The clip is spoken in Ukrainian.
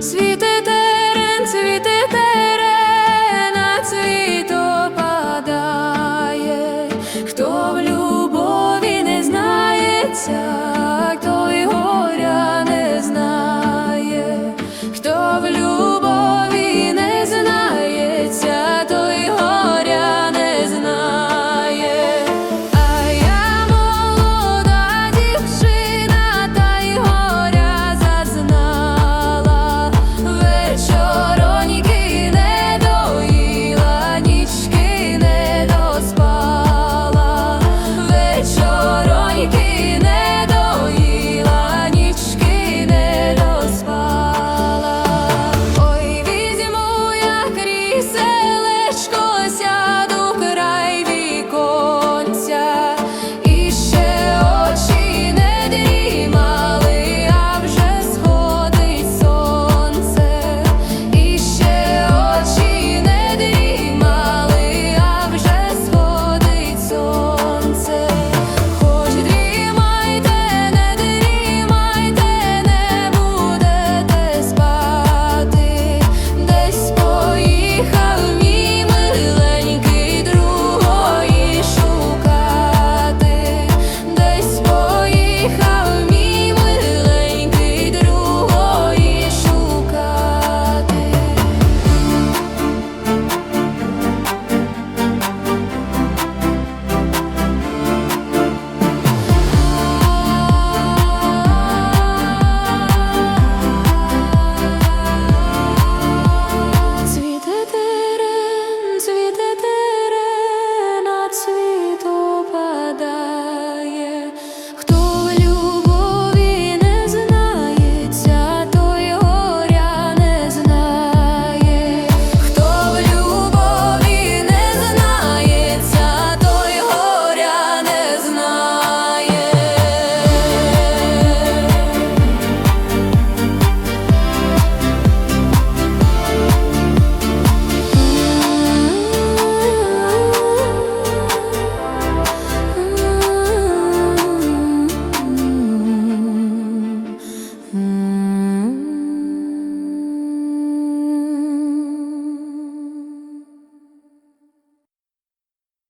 Світи терен, світи терен, а цвіт опадає, хто в любові не знається.